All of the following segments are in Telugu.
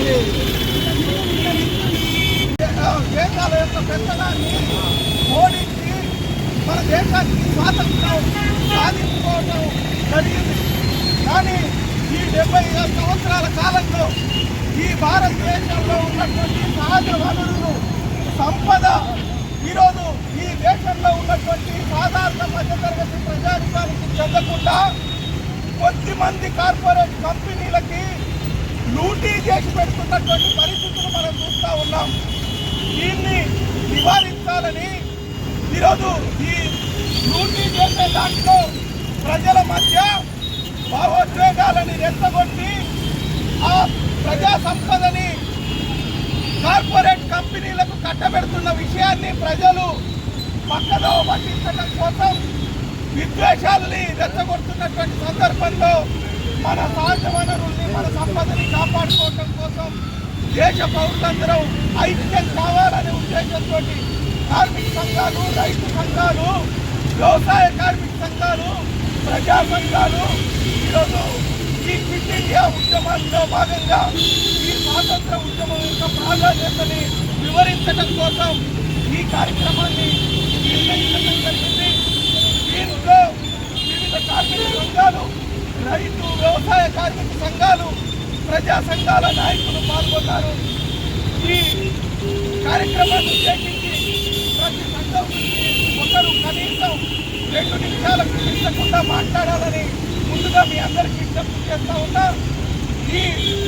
జరిగింది దేశాల యొక్క పెద్దదాన్ని ఓడించి మన దేశానికి స్వాతంత్రం సాధించుకోవడం జరిగింది కానీ ఈ డెబ్బై ఐదు సంవత్సరాల కాలంలో ఈ భారతదేశంలో ఉన్నటువంటి సహజ వనరులు సంపద ఈరోజు ఈ దేశంలో ఉన్నటువంటి సాధారణ మధ్యతరగతి ప్రజానికానికి చెందకుండా కొద్ది మంది కార్పొరేట్ కంపెనీలకి లూటీ చేసి పెడుతున్నటువంటి పరిస్థితులు మనం చూస్తూ ఉన్నాం. దీన్ని నివారించాలని ఈరోజు ఈ లూటీ చేసే దాంట్లో ప్రజల మధ్య భావోద్వేగాలని రెచ్చగొట్టి ఆ ప్రజా సంపదని కార్పొరేట్ కంపెనీలకు కట్టబెడుతున్న విషయాన్ని ప్రజలు పక్కదో పట్టించడం కోసం విద్వేషాలని రెచ్చగొడుతున్నటువంటి సందర్భంలో మన సహజ వనరుల్ని మన సంపదని కాపాడుకోవటం కోసం దేశ పౌరులందరూ ఐక్యం కావాలనే ఉద్దేశంతో కార్మిక సంఘాలు రైతు సంఘాలు వ్యవసాయ కార్మిక సంఘాలు ప్రజా సంఘాలు ఈరోజు ఈ క్విట్ ఇండియా ఉద్యమంలో భాగంగా ఈ స్వాతంత్ర ఉద్యమం యొక్క ప్రాధాన్యతని వివరించడం కోసం ఈ కార్యక్రమాన్ని నిర్వహించడం జరిగింది. దీంట్లో వివిధ కార్మిక సంఘాలు రైతు వ్యవసాయ కార్మిక సంఘాలు ప్రజా సంఘాల నాయకులు పాల్గొన్నారు. ఈ కార్యక్రమాన్ని ఉద్దేశించి ప్రతి సంఘం ఒకరు కనీసం రెండు నిమిషాలకు మించకుండా మాట్లాడాలని ముందుగా మీ అందరికీ విజ్ఞప్తి చేస్తా ఉన్నా. ఈ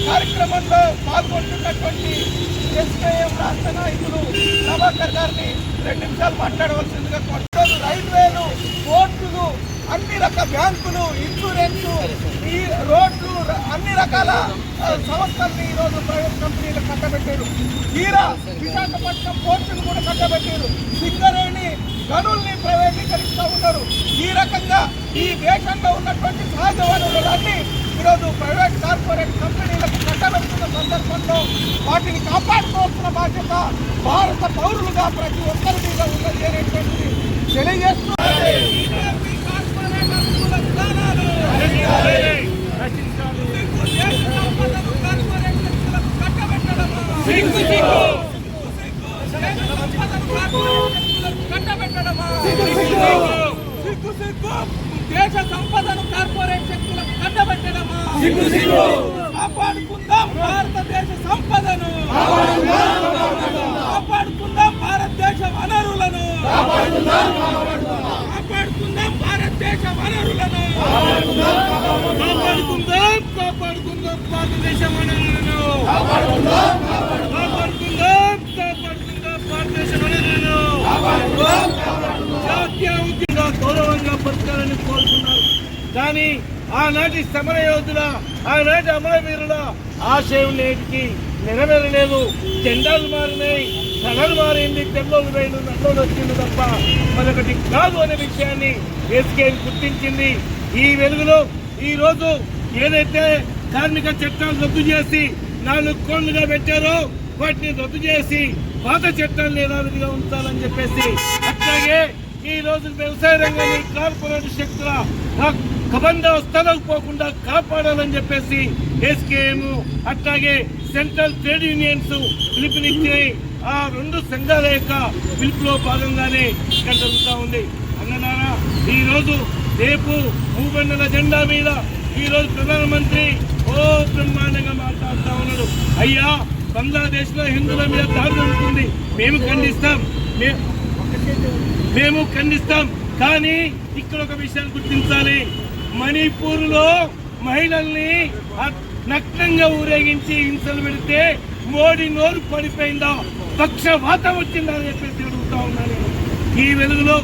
కార్యక్రమంలో పాల్గొంటున్నటువంటి ఎస్కేఎం రాష్ట్ర నాయకులు ప్రభాకర్ గారిని రెండు నిమిషాలు మాట్లాడవలసిందిగా కోరుతారు రైల్వే అన్ని రకాల బ్యాంకులు ఇన్సూరెన్స్ ఈ రోడ్లు అన్ని రకాల సంస్థల్ని ఈరోజు ప్రైవేట్ కంపెనీలు కట్టబెట్టారు. తీరా విశాఖపట్నం పోర్టులు కూడా కట్టబెట్టారు. సింగరేణి గనుల్ని ప్రైవేటీకరిస్తూ ఉన్నారు. ఈ రకంగా ఈ దేశంలో ఉన్నటువంటి సహజ వనరులన్నీ ఈరోజు ప్రైవేట్ కార్పొరేట్ కంపెనీలకు కట్టబెడుతున్న సందర్భంలో వాటిని కాపాడుకోవాల్సిన బాధ్యత భారత పౌరులుగా ప్రతి ఒక్కరి మీద ఉన్నది అనేటువంటిది తెలియజేస్తూ BJP కార్పొరేట్ అనుకూల విధానాలు సిగ్గు దేశ సంపదను కార్పొరేట్ శక్తులకు కట్టబెట్టడము. సిగ్గు దేశ సంపదను కార్పొరేట్ శక్తులకు కట్టబెట్టడము. సిగ్గు సిగ్గు దేశ సంపదను కార్పొరేట్ శక్తులకు కట్టబెట్టడము కాపాడుకుందాం భారతదేశ సంపదను కాపాడుకుందాం భారతదేశ వనరులను కాపాడుకుందాం భారతదేశ వనరులను కాపాడుకుందాం కాపాడుకుందాం భారతదేశం వనరులను కాపాడుకుందాం కాపాడుకుందాం భారతదేశం వనరులను జాతీయ ఉద్యోగ గౌరవంగా బతకాలని కోరుతున్నారు కానీ ఆనాటి సమర యోధుల ఆనాటి అమరవీరుల ఆశయం నేటికి నెరవేరలేదు. జెండాలు మారినాయి కళలు మారింది తెల్లోలు వేలు నల్లోలు వచ్చింది తప్ప మరొకటి కాదు అనే విషయాన్ని ఎస్కే గుర్తించింది. ఈ వెలుగులో ఈ రోజు ఏదైతే కార్మిక చట్టాలు రద్దు చేసి నాలుగు కోళ్ళుగా పెట్టారో వాటిని రద్దు చేసి పాత చట్టాన్ని యథావిధిగా ఉంచాలని చెప్పేసి అట్లాగే ఈ రోజు వ్యవసాయ రంగాన్ని కార్పొరేట్ శక్తుల కబంధ స్థలకు పోకుండా కాపాడాలని చెప్పేసి ఎస్కేఎం అట్లాగే సెంట్రల్ ట్రేడ్ యూనియన్స్ పిలుపునిచ్చి ఆ రెండు సంఘాల యొక్క పిలుపులో భాగంగానే ఇక్కడ జరుగుతూ ఉంది. అన్నదారా ఈరోజు రేపు భూపెన్నెల జెండా మీద ఈరోజు ప్రధానమంత్రి ఓ బ్రహ్మాండంగా మాట్లాడుతూ ఉన్నాడు. అయ్యా బంగ్లాదేశ్లో హిందువుల మీద దాడి జరుగుతుంది మేము ఖండిస్తాం. మేము ఖండిస్తాం. కానీ ఇక్కడ ఒక విషయాన్ని గుర్తించాలి. మణిపూర్లో మహిళల్ని నగ్నంగా ఊరేగించి హింసలు పెడితే మోడీ నోరు పడిపోయిందా? పక్షవాతం వచ్చిందా అని చెప్పేసి అడుగుతా ఉన్నాను ఈ వెలుగులో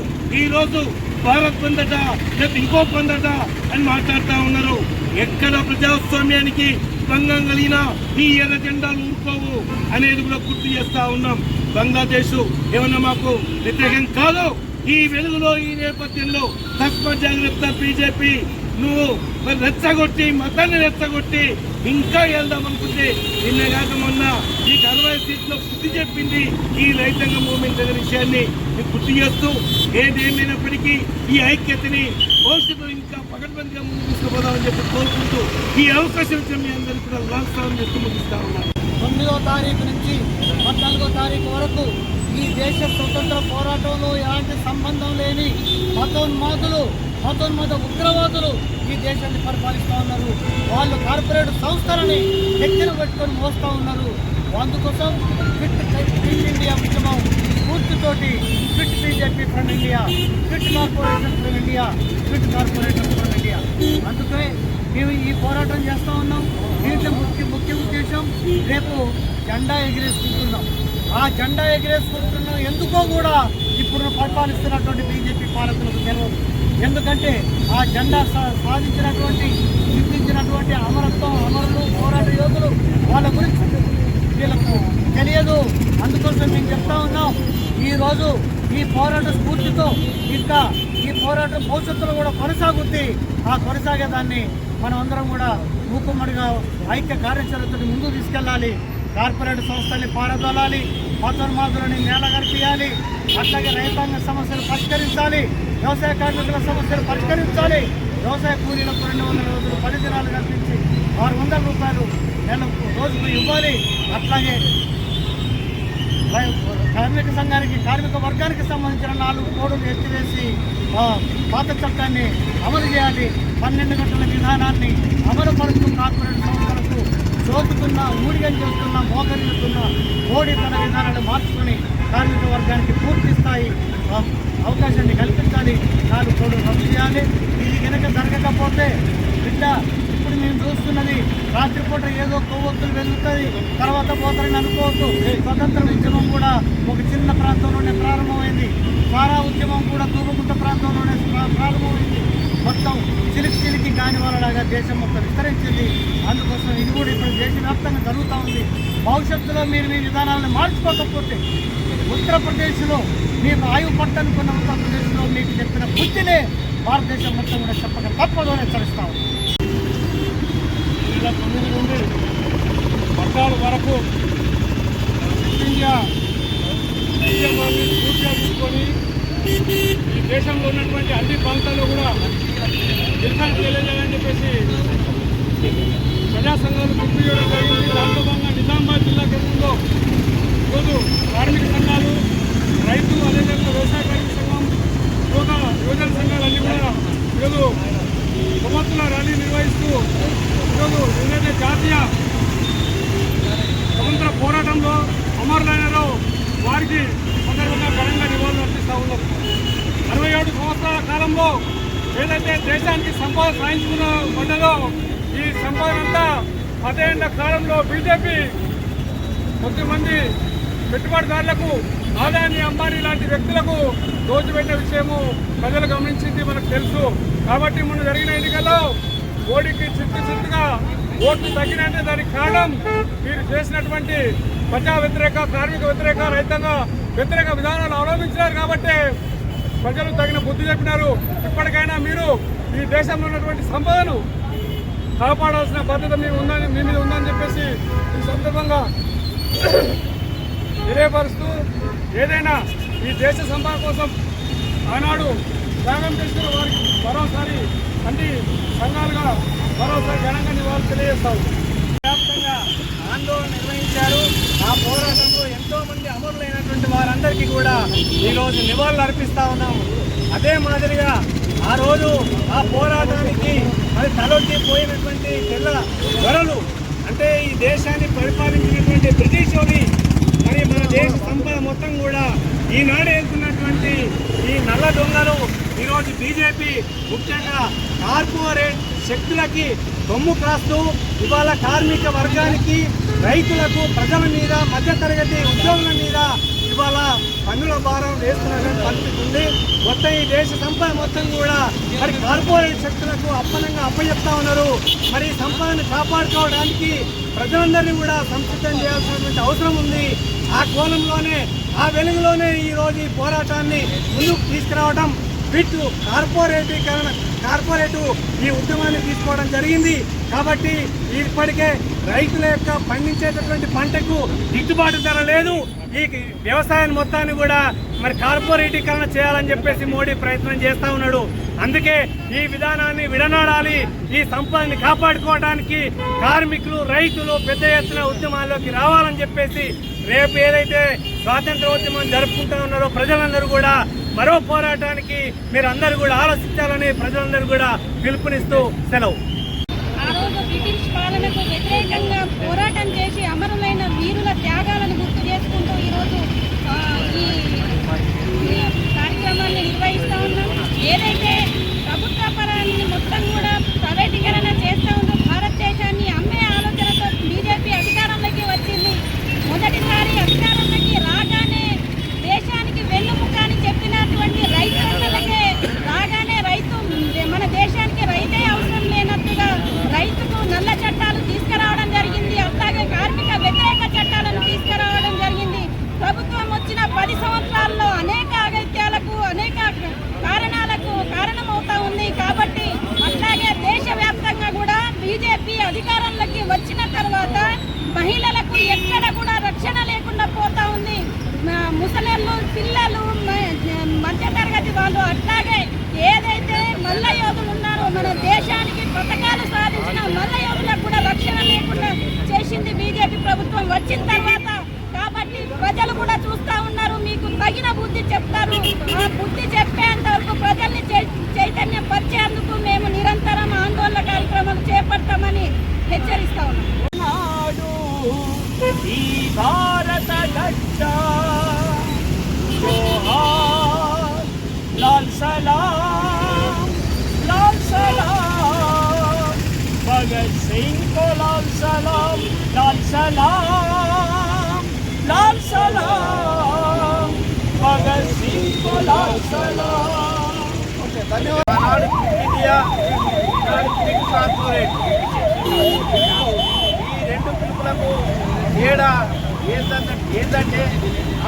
ఈరోజు భారత్ పొందట లేకపోతే ఇంకో పొందట అని మాట్లాడుతూ ఉన్నారు. ఎక్కడ ప్రజాస్వామ్యానికి భంగం కలిగిన ఈ ఎర్ర జెండాలు ఊరుకోవు అనేది కూడా గుర్తు చేస్తూ ఉన్నాం. బంగ్లాదేశ్ ఏమన్నా మాకు వ్యతిరేకం కాదు. ఈ వెలుగులో ఈ నేపథ్యంలో తక్కువ జాగ్రత్త బీజేపీ నువ్వు మరి రెచ్చగొట్టి మతాన్ని రెచ్చగొట్టి ఇంకా వెళ్దాం అనుకుంటే నిన్న కాక మొన్న నీకు అరవై సీట్లో బుద్ధి చెప్పింది ఈ రైతాంగ మూమెంట్ అనే విషయాన్ని. నీకు గుర్తు చేస్తూ ఏదేమైనప్పటికీ ఈ ఐక్యతని భవిష్యత్తులో ఇంకా పకడ్బందీగా ముందు తీసుకుపోదామని చెప్పి కోరుకుంటూ ఈ అవకాశం ఇచ్చిన మీ అందరికీ కూడా నమస్కారం చేస్తూ ముగిస్తా ఉన్నాను తొమ్మిదో తారీఖు నుంచి పద్నాలుగో తారీఖు వరకు ఈ దేశ స్వతంత్ర పోరాటంలో ఎలాంటి సంబంధం లేని మతోన్మాదులు మతోన్మాద ఉగ్రవాదులు ఈ దేశాన్ని పరిపాలిస్తూ ఉన్నారు. వాళ్ళు కార్పొరేట్ సంస్థలని ఎత్తిన పెట్టుకొని మోస్తూ ఉన్నారు. అందుకోసం ఫిట్ ఫిట్ ఇండియా ఉద్యమం స్ఫూర్తితోటి fit BJP from India fit corporation from India fit corporation from India. అందుకే మేము ఈ పోరాటం చేస్తూ ఉన్నాం. దీంట్లో ముఖ్య ముఖ్య ఉద్దేశం రేపు జెండా ఎగిరేసుకుంటున్నాం. ఆ జెండా ఎగిరేసుకుంటున్నాం. ఎందుకో కూడా ఇప్పుడు పరిపాలిస్తున్నటువంటి బీజేపీ పాలకులకు తెలియదు. ఎందుకంటే ఆ జెండా సాధించినటువంటి సిద్ధించినటువంటి అమరత్వం అమరులు పోరాట యోధులు వాళ్ళ గురించి వీళ్ళకు తెలియదు. అందుకోసం మేము చెప్తా ఉన్నాం. ఈరోజు ఈ పోరాట స్ఫూర్తితో ఇంకా ఈ పోరాటం భవిష్యత్తులో కూడా కొనసాగుద్ది. ఆ కొనసాగేదాన్ని మనం అందరం కూడా మూకుమ్మడిగా ఐక్య కార్యాచరణతో ముందుకు తీసుకెళ్ళాలి. కార్పొరేట్ సంస్థల్ని పారదోలాలి. మతోన్మాదులని నేలగరిపియాలి అట్లాగే రైతాంగ సమస్యలు పరిష్కరించాలి. వ్యవసాయ కార్మికుల సమస్యలు పరిష్కరించాలి. వ్యవసాయ కూలీలకు రెండు వందల రోజులు పది దినాలు కల్పించి ఆరు వందల రూపాయలు నెల రోజుకు ఇవ్వాలి. అట్లాగే కార్మిక సంఘానికి కార్మిక వర్గానికి సంబంధించిన నాలుగు కోడులు ఎత్తివేసి పాత చట్టాన్ని అమలు చేయాలి. పన్నెండు గంటల విధానాన్ని అమలుపరుస్తూ కార్పొరేట్ సంస్థలకు చోటుతున్న ఊడిగం చేస్తున్న మోకరిల్లుతున్న కోడి తన విధానాన్ని మార్చుకొని కార్మిక వర్గానికి పూర్తి స్థాయి అవకాశాన్ని కల్పించాలి నాకు తోడు రద్దు చేయాలి. ఇది కనుక జరగకపోతే బిడ్డ ఇప్పుడు మేము చూస్తున్నది రాత్రిపూట ఏదో కొవ్వొత్తులు వెళ్తుంది తర్వాత పోతారని అనుకోవద్దు. స్వతంత్ర ఉద్యమం కూడా ఒక చిన్న ప్రాంతంలోనే ప్రారంభమైంది. సారా ఉద్యమం కూడా తూరుగుంట ప్రాంతంలోనే ప్రారంభమైంది. మొత్తం చిలికి చిలికి కాని వాళ్ళలాగా దేశం మొత్తం విస్తరించింది. అందుకోసం ఇది కూడా ఇప్పుడు దేశవ్యాప్తంగా జరుగుతూ ఉంది. భవిష్యత్తులో మీరు మీ విధానాలను మార్చుకోకపోతే ఉత్తరప్రదేశ్లో మీకు ఆయువు పట్టనుకున్న ఆంధ్రప్రదేశ్లో మీకు చెప్పిన బుద్ధిని భారతదేశం మొత్తం కూడా చెప్పక తప్పదు అని హెచ్చరిస్తాం వేల తొమ్మిది నుండి పద్నాలుగు వరకు ఇండియా ఉద్యమాన్ని పూర్తిగా తీసుకొని ఈ దేశంలో ఉన్నటువంటి అన్ని ప్రాంతాల్లో కూడా నిరసన తెలియజేయాలని చెప్పేసి ప్రజా సంఘాలు గుర్తు చేయడం జరిగింది. దాంట్లో భాగంగా నిజామాబాద్ జిల్లా కేంద్రంలో ఈరోజు కార్మిక సంఘాలు రైతు అదేవిధంగా వ్యవసాయ కార్మిక సంఘం యువత యువజన సంఘాలన్నీ కూడా ఈరోజు కొమ్మత్తుల ర్యాలీ నిర్వహిస్తూ ఈరోజు ఏదైతే జాతీయ స్వతంత్ర పోరాటంలో అమరులైనరో వారికి సందర్భంగా ఘనంగా నివాళులు అర్పిస్తూ ఉన్నాం. అరవై ఏడు సంవత్సరాల కాలంలో ఏదైతే దేశానికి సంపద సాధించుకున్న పడ్డదో ఈ సంపద అంతా పదేళ్ళ కాలంలో బీజేపీ కొద్దిమంది పెట్టుబడిదారులకు ఆదాని అంబానీ లాంటి వ్యక్తులకు దోచిపెట్టిన విషయము ప్రజలు గమనించింది మనకు తెలుసు. కాబట్టి మొన్న జరిగిన ఎన్నికల్లో మోడీకి చిత్తు చిత్తుగా ఓట్లు తగ్గినంటే దానికి కారణం మీరు చేసినటువంటి ప్రజా వ్యతిరేక కార్మిక వ్యతిరేక రైతాంగ వ్యతిరేక విధానాలు అవలంబించినారు కాబట్టి ప్రజలు తగిన బుద్ధి చెప్పినారు. ఇప్పటికైనా మీరు ఈ దేశంలో ఉన్నటువంటి సంపదను కాపాడాల్సిన బాధ్యత మీ ఉందని మీ మీద ఉందని చెప్పేసి ఈ సందర్భంగా తెలియపరుస్తూ ఏదైనా ఈ దేశ సంపద కోసం ఆనాడు త్యాగం చేసిన వారికి మరోసారి అన్ని సంఘాలుగా మరోసారి ఘనంగా నివాళులు తెలియజేస్తాము. వ్యాప్తంగా ఆందోళన నిర్వహించారు. ఆ పోరాటంలో ఎంతో మంది అమరులైనటువంటి వారందరికీ కూడా ఈరోజు నివాళులు అర్పిస్తా ఉన్నాము. అదే మాదిరిగా ఆ రోజు ఆ పోరాటానికి మరి తలొచ్చి పోయినటువంటి తెల్ల దొరలు అంటే ఈ దేశాన్ని పరిపాలించినటువంటి బ్రిటిష్ దేశ సంపద మొత్తం కూడా ఈనాడు వెళ్తున్నటువంటి ఈ నల్ల దొంగలు. ఈరోజు బీజేపీ ముఖ్యంగా కార్పొరేట్ శక్తులకి కొమ్ము కాస్తూ ఇవాళ కార్మిక వర్గానికి రైతులకు ప్రజల మీద మధ్యతరగతి ఉద్యోగుల మీద ఇవాళ పన్నుల భారం వేస్తున్నటువంటి పరిస్థితి ఉంది. మొత్తం ఈ దేశ సంపద మొత్తం కూడా మరి కార్పొరేట్ శక్తులకు అప్పనంగా అప్పచెప్తా ఉన్నారు. మరి ఈ సంపదను కాపాడుకోవడానికి ప్రజలందరినీ కూడా సంసిద్ధం చేయాల్సినటువంటి అవసరం ఉంది. ఆ కోణంలోనే ఆ వెలుగులోనే ఈ రోజు ఈ పోరాటాన్ని ముందుకు తీసుకురావడం వీటి కార్పొరేటీకరణ కార్పొరేటివ్ ఈ ఉద్యమాన్ని తీసుకోవడం జరిగింది. కాబట్టి ఇప్పటికే రైతుల యొక్క పండించేటటువంటి పంటకు గిట్టుబాటు ధర లేదు. ఈ వ్యవసాయం మొత్తాన్ని కూడా మరి కార్పొరేటీకరణ చేయాలని చెప్పేసి మోడీ ప్రయత్నం చేస్తా ఉన్నాడు. అందుకే ఈ విధానాన్ని విడనాడాలి ఈ సంపదని కాపాడుకోవడానికి కార్మికులు రైతులు పెద్ద ఎత్తున ఉద్యమాల్లోకి రావాలని చెప్పేసి రేపు ఏదైతే స్వాతంత్ర ఉద్యమం జరుపుకుంటూ ఉన్నారో ప్రజలందరూ కూడా మరో పోరాటానికి మీరు అందరూ కూడా ఆలోచించాలని ప్రజలందరూ కూడా పిలుపునిస్తూ సెలవు ఆ రోజు బ్రిటిష్ పాలనకు వ్యతిరేకంగా పోరాటం చేసి అమరులైన వీరుల త్యాగాలను గుర్తు చేసుకుంటూ ఈరోజు ఆ, ఈ ఈ కార్యక్రమాన్ని నిర్వహిస్తూ ఉన్నాం ఏదైతే ప్రభుత్వ పరాన్ని మొత్తం కూడా ప్రైవేటీకరణ చేస్తూ ఉందో భారతదేశాన్ని అమ్మే ఆలోచనతో బీజేపీ అధికారంలోకి వచ్చింది మొదటిసారి అధికారంలోకి రాగానే దేశానికి వెన్నుముక అని చెప్పినటువంటి రైతులకే రాగానే రైతు మన దేశానికి రైతే అవసరం లేనట్టుగా రైతుకు నల్ల చట్టాలు తీసుకురావడం జరిగింది అట్లాగే కార్మిక వ్యతిరేక చట్టాలను తీసుకురావడం జరిగింది ప్రభుత్వం వచ్చిన పది సంవత్సరాల్లో అనేక అగత్యాలకు అనేక కారణాలకు కారణమవుతా ఉంది కాబట్టి అట్లాగే దేశవ్యాప్తంగా కూడా బీజేపీ అధికారంలోకి వచ్చిన తర్వాత మహిళలకు ఎక్కడ కూడా రక్షణ లేకుండా పోతా ఉంది మ- ముసలిళ్ళు పిల్లలు మ- మధ్యతరగతి వాళ్ళు అట్లాగే ఏదైతే మల్ల యోధులు ఉన్నారో మన దేశానికి పథకాలు సాధించిన మల్ల యోధులకు కూడా రక్షణ లేకుండా చేసింది బీజేపీ ప్రభుత్వం వచ్చిన తర్వాత కాబట్టి ప్రజలు కూడా చూస్తా ఉన్నారు మీకు తగిన బుద్ధి చెప్తారు ఆ కార్పొరేట్ ఈ రెండు పిలుపులకు తేడా ఏంటంటే ఏంటంటే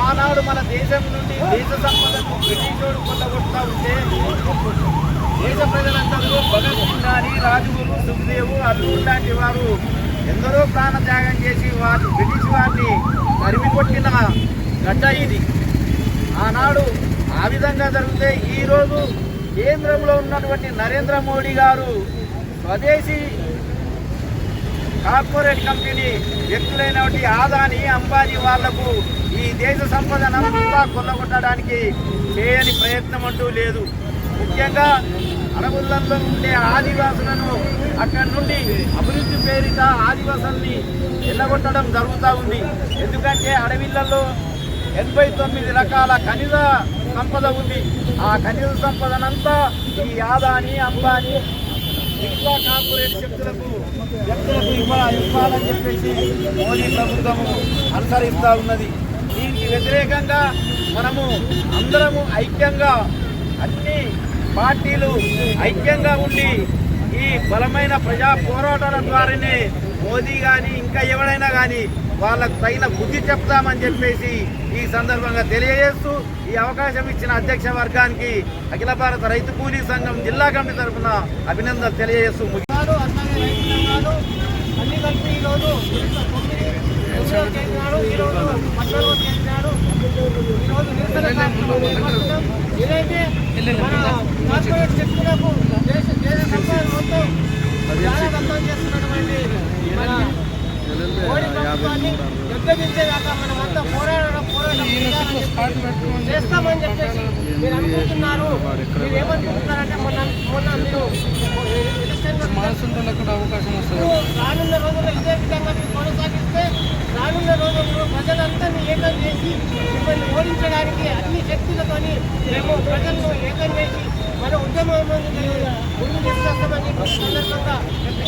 ఆనాడు మన దేశం నుండి దేశ సంపదను బ్రిటిషోడు కొల్లగొడతా ఉంటే దేశ ప్రజలందరూ భగత్ సింగ్ కానీ రాజుగురు సుఖదేవు అల్లుడు లాంటి వారు ఎందరో ప్రాణత్యాగం చేసి వారు బ్రిటిష్ వారిని తరిమి కొట్టిన గడ్డ ఇది ఆనాడు ఆ విధంగా జరిగితే ఈరోజు కేంద్రంలో ఉన్నటువంటి నరేంద్ర మోడీ గారు స్వదేశీ కార్పొరేట్ కంపెనీ వ్యక్తులైనటువంటి ఆదాని అంబానీ వాళ్ళకు ఈ దేశ సంపదనంతా కొల్లగొట్టడానికి చేయని ప్రయత్నం అంటూ లేదు. ముఖ్యంగా అడవులలో ఉండే ఆదివాసులను అక్కడి నుండి అభివృద్ధి పేరిట ఆదివాసుల్ని వెళ్ళగొట్టడం జరుగుతూ ఉంది. ఎందుకంటే అడవిలలో ఎనభై తొమ్మిది రకాల ఖనిజ సంపద ఉంది. ఆ ఖనిజ సంపదనంతా ఈ ఆదాని అంబానీ మిగతా కార్పొరేట్ శక్తులకు వ్యక్తులకు ఇవ్వాలని చెప్పేసి మోదీ ప్రభుత్వము అనుసరిస్తూ ఉన్నది. దీనికి వ్యతిరేకంగా మనము అందరము ఐక్యంగా అన్ని పార్టీలు ఐక్యంగా ఉండి ఈ బలమైన ప్రజా పోరాటాల ద్వారానే మోదీ కానీ ఇంకా ఎవరైనా కానీ వాళ్ళకు తగిన బుద్ధి చెప్తామని చెప్పేసి ఈ సందర్భంగా తెలియజేస్తూ ఈ అవకాశం ఇచ్చిన అధ్యక్ష వర్గానికి అఖిల భారత రైతు కూలీ సంఘం జిల్లా కమిటీ తరఫున అభినందనలు తెలియజేస్తూ ముగి- సంఘాలు అన్ని కలిపి ఈరోజు తొమ్మిది తొమ్మిదవ తేదీ నాడు ఈరోజు పద్నాలుగవ తేదీ నాడు ఈరోజు నిరసన కార్యక్రమం చేపడుతున్నాం ఏదైతే మన కార్పొరేట్ శక్తులకు దేశ దేశ సంపద మొత్తం జాగ్రత్తం చేస్తున్నటువంటి మన మోడీ ప్రభుత్వాన్ని దెబ్బతించేదాకా మనమంతా పోరాడడం పోరాటం చేస్తామని చెప్పేసి మీరు అనుకుంటున్నారు. మీరు ఏమనుకుంటున్నారంటే మొన్న మొన్న మీరు అవకాశం వస్తుంది. రానున్న రోజుల్లో ఇదే విధంగా మీరు కొనసాగిస్తే రానున్న రోజుల్లో ప్రజలందరినీ ఏకం చేసి మిమ్మల్ని ఓడించడానికి అన్ని శక్తులతోని మేము ప్రజలను ఏకం చేసి మన ఉద్యమం ముందు తీసుకొస్తామని సందర్భంగా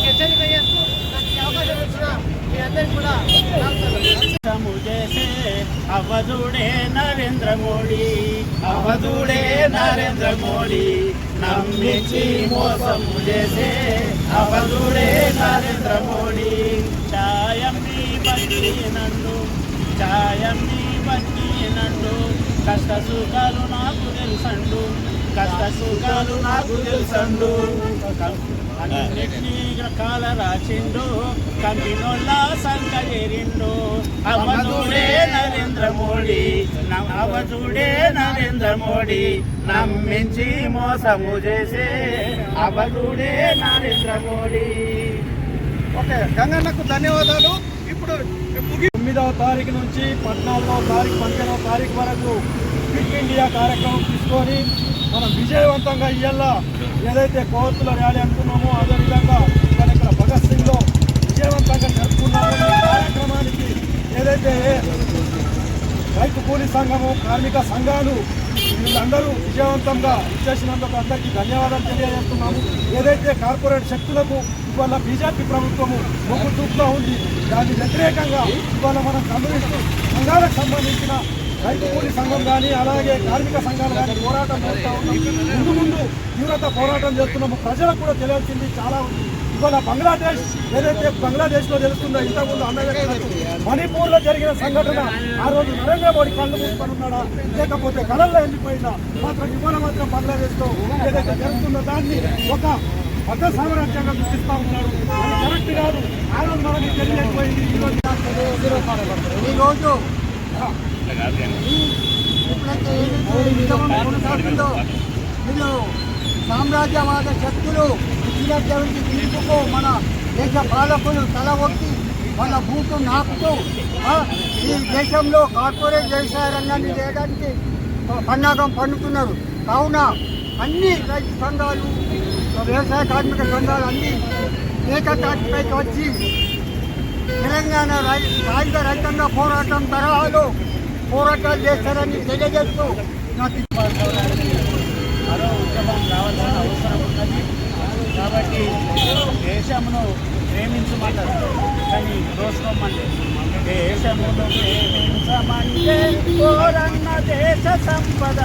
హెచ్చరిక చేస్తూ నాకు ఈ అవకాశం వచ్చిన మీ అందరికీ కూడా నమస్కారం జैसे అవధుడే నరేంద్ర మోడీ. అవధుడే నరేంద్ర మోడీ. నమ్మించి మోసం. చేసే అవధుడే నరేంద్ర మోడీ. ఛాయమ్ని బట్టి నన్ను. ఛాయమ్ని బట్టి నన్ను. కష్ట సుఖాలు నాకు తెలుసండు. కష్ట సుఖాలు నాకు తెలుసండు. అన్నిటినీ కాల రాచిండు కంపినోళ్ళ సంక చేరిండు అవధుడే నరేంద్ర మోడీ అవధుడే నరేంద్ర మోడీ నమ్మించి మోసము చేసే అవధుడే నరేంద్ర మోడీ. ఓకే గంగన్నకు ధన్యవాదాలు. ఇప్పుడు తొమ్మిదవ తారీఖు నుంచి పద్నాలుగవ తారీఖు పదిహేనవ తారీఖు వరకు క్విట్ ఇండియా కార్యక్రమం తీసుకొని మనం విజయవంతంగా ఇయ్యాల? ఏదైతే కోర్టుల ర్యాలీ అనుకున్నామో అదేవిధంగా ఇక్కడ ఇక్కడ భగత్ సింగ్లో విజయవంతంగా జరుపుకున్నామో ఈ కార్యక్రమానికి ఏదైతే రైతు కూలీ సంఘము కార్మిక సంఘాలు వీళ్ళందరూ విజయవంతంగా ఇచ్చేసినందుకు అందరికీ ధన్యవాదాలు తెలియజేస్తున్నాము. ఏదైతే కార్పొరేట్ శక్తులకు ఇవాళ బీజేపీ ప్రభుత్వము మొగ్గు చూపుతూ ఉంది దానికి వ్యతిరేకంగా ఇవాళ మనం గమనిస్తూ సంఘాలకు సంబంధించిన రైతు కూలీ సంఘం కానీ అలాగే కార్మిక సంఘాలు కానీ పోరాటం చేస్తూ ఉన్నాం. ముందు ముందు తీవ్రత పోరాటం చేస్తున్నాము. ప్రజలకు కూడా తెలియాల్సింది చాలా ఉంది. ఇవాళ బంగ్లాదేశ్ ఏదైతే బంగ్లాదేశ్లో తెలుస్తుందో ఇంతకుముందు అన్నయ్య మణిపూర్లో జరిగిన సంఘటన ఆ రోజు నరేంద్ర మోడీ కళ్ళు మూసుకున్నాడా లేకపోతే కళల్లో వెళ్ళిపోయిందా మాత్రం ఇవాళ మాత్రం బంగ్లాదేశ్లో ఏదైతే జరుగుతుందో దాన్ని ఒక పెద్ద సామ్రాజ్యంగా గుర్తిస్తా ఉన్నాడు. అది కరెక్ట్ కాదు. ఆ రోజు మనకి తెలియకపోయింది ఈ రోజు ఈరోజు ఎప్పుడైతే ఏదైతే ఉద్యమం వీళ్ళు సామ్రాజ్యవాద శక్తులు ఇచ్చినటువంటి తీర్పుకు మన దేశ పాలకులు తల ఒక్కి వాళ్ళ బూటు నాకుతూ ఈ దేశంలో కార్పొరేట్ వ్యవసాయ రంగాన్ని చేయడానికి పన్నాగం పండుతున్నారు కావున అన్ని రైతు సంఘాలు వ్యవసాయ కార్మిక సంఘాలు అన్ని ఏకతాటిపైకి వచ్చి తెలంగాణ రాయుధ రైతంగా రైతాంగ పోరాటం తరహాలో పోరాటాలు చేస్తారని తెలియజేస్తూ నాకు మరో ఉద్యమం రావాల్సిన అవసరం ఉన్నది కాబట్టి దేశమును ప్రేమించమంటారు. కానీ దోసుకోమంటే దేశమును ప్రేమించమంటే కోరన్న దేశ సంపద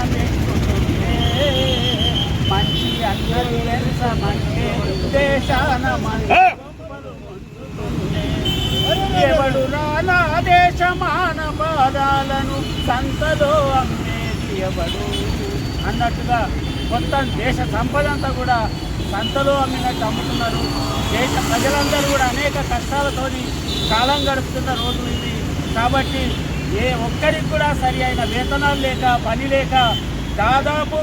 మంచి అందరూ పెంచమంటే దేశాన మంచి ఎవడు రాలా దేశ మానవాదాలను సంతలో అమ్మేది ఎవడు? అన్నట్టుగా మొత్తం దేశ సంపద అంతా కూడా సంతలో అమ్మినట్టు అమ్ముతున్నారు. దేశ ప్రజలందరూ కూడా అనేక కష్టాలతోని కాలం గడుపుతున్న రోజు ఇది. కాబట్టి ఏ ఒక్కరికి కూడా సరి అయిన వేతనాలు లేక పని లేక దాదాపు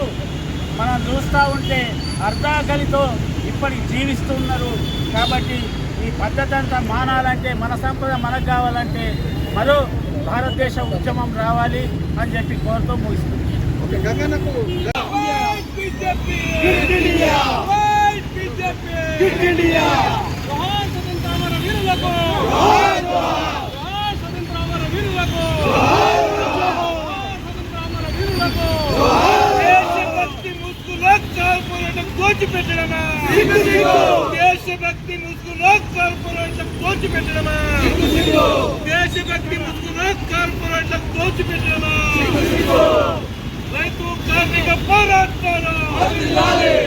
మనం చూస్తూ ఉంటే అర్ధాకలితో ఇప్పటికి జీవిస్తున్నారు కాబట్టి ఈ పద్ధతి అంతా మానాలంటే మన సంపద మనకు కావాలంటే మరో భారతదేశ ఉద్యమం రావాలి అని చెప్పి కోరుతూ ముగిస్తుంది ఓకే గంగన్నకు బీజేపీ ఇండియా బీజేపీ ముసుగులో కార్పొరేట్లకు దోచిపెట్టడమా దేశగట్టి ముసుగులో కార్పొరేట్లకు దోచిపెట్టడమా రైతు కార్మిక పోరాటాలు.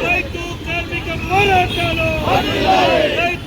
రైతు కార్మిక పోరాటాలు. రైతు